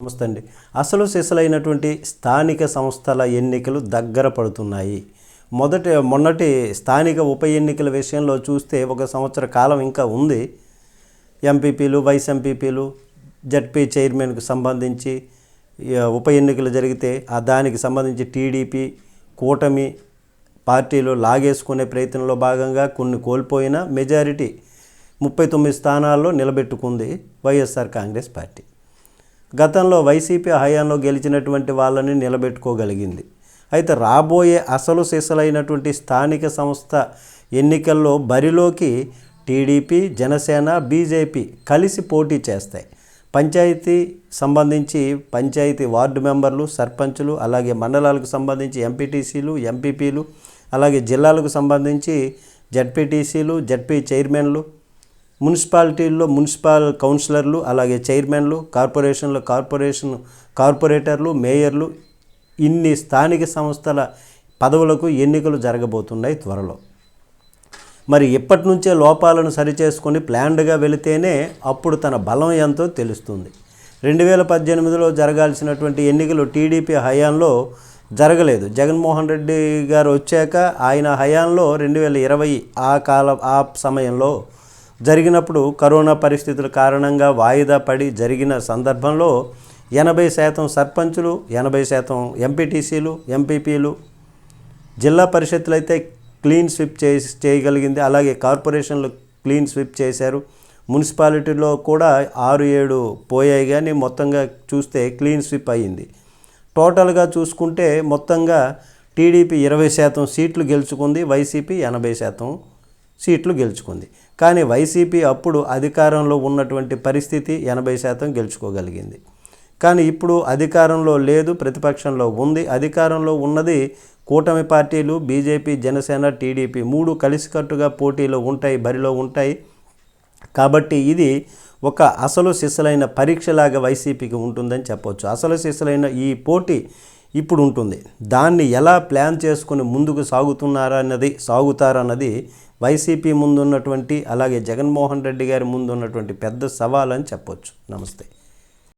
నమస్తే అండి అసలు సిసలైనటువంటి స్థానిక సంస్థల ఎన్నికలు దగ్గర పడుతున్నాయి. మొదటి మొన్నటి స్థానిక ఉప ఎన్నికల విషయంలో చూస్తే ఒక సంవత్సర కాలం ఇంకా ఉంది. ఎంపీపీలు వైస్ ఎంపీపీలు జడ్పీ చైర్మన్కు సంబంధించి ఉప ఎన్నికలు జరిగితే ఆ దానికి సంబంధించి టీడీపీ కూటమి పార్టీలు లాగేసుకునే ప్రయత్నంలో భాగంగా కొన్ని కోల్పోయిన మెజారిటీ ముప్పై తొమ్మిది స్థానాల్లో నిలబెట్టుకుంది వైఎస్ఆర్ కాంగ్రెస్ పార్టీ. గతంలో వైసీపీ హయాంలో గెలిచినటువంటి వాళ్ళని నిలబెట్టుకోగలిగింది. అయితే రాబోయే అసలు సిసలైనటువంటి స్థానిక సంస్థ ఎన్నికల్లో బరిలోకి టీడీపీ జనసేన బీజేపీ కలిసి పోటీ చేస్తాయి. పంచాయతీ సంబంధించి పంచాయతీ వార్డు మెంబర్లు సర్పంచులు అలాగే మండలాలకు సంబంధించి ఎంపీటీసీలు ఎంపీపీలు అలాగే జిల్లాలకు సంబంధించి జడ్పీటీసీలు జడ్పీ చైర్మన్లు మున్సిపాలిటీల్లో మున్సిపల్ కౌన్సిలర్లు అలాగే చైర్మన్లు కార్పొరేషన్ల కార్పొరేషన్ కార్పొరేటర్లు మేయర్లు ఇన్ని స్థానిక సంస్థల పదవులకు ఎన్నికలు జరగబోతున్నాయి త్వరలో. మరి ఇప్పటి నుంచే లోపాలను సరిచేసుకొని ప్లాన్డ్గా వెళితేనే అప్పుడు తన బలం ఎంతో తెలుస్తుంది. రెండు వేల పద్దెనిమిదిలో జరగాల్సినటువంటి ఎన్నికలు టీడీపీ హయాంలో జరగలేదు. జగన్మోహన్ రెడ్డి గారు వచ్చాక ఆయన హయాంలో రెండు వేల ఇరవై ఆ కాల ఆ సమయంలో జరిగినప్పుడు కరోనా పరిస్థితుల కారణంగా వాయిదా పడి జరిగిన సందర్భంలో ఎనభై శాతం సర్పంచులు ఎనభై శాతం ఎంపీటీసీలు ఎంపీపీలు జిల్లా పరిషత్తులు అయితే క్లీన్ స్విప్ చే చేయగలిగింది. అలాగే కార్పొరేషన్లు క్లీన్ స్విప్ చేశారు. మున్సిపాలిటీలో కూడా ఆరు ఏడు పోయాయి కానీ మొత్తంగా చూస్తే క్లీన్ స్విప్ అయ్యింది. టోటల్గా చూసుకుంటే మొత్తంగా టీడీపీ ఇరవై శాతం సీట్లు గెలుచుకుంది వైసీపీ ఎనభై శాతం సీట్లు గెలుచుకుంది. కానీ వైసీపీ అప్పుడు అధికారంలో ఉన్నటువంటి పరిస్థితి ఎనభై శాతం గెలుచుకోగలిగింది. కానీ ఇప్పుడు అధికారంలో లేదు ప్రతిపక్షంలో ఉంది. అధికారంలో ఉన్నది కూటమి పార్టీలు బీజేపీ జనసేన టీడీపీ మూడు కలిసికట్టుగా పోటీలో ఉంటాయి బరిలో ఉంటాయి. కాబట్టి ఇది ఒక అసలు సిసలైన పరీక్షలాగా వైసీపీకి ఉంటుందని చెప్పవచ్చు అసలు సిసలైన ఈ పోటీ ఇప్పుడు ఉంటుంది దాన్ని ఎలా ప్లాన్ చేసుకుని ముందుకు సాగుతున్నారన్నది సాగుతారన్నది వైసీపీ ముందున్నటువంటి అలాగే జగన్మోహన్ రెడ్డి గారి ముందున్నటువంటి పెద్ద సవాల్ అని చెప్పొచ్చు. నమస్తే.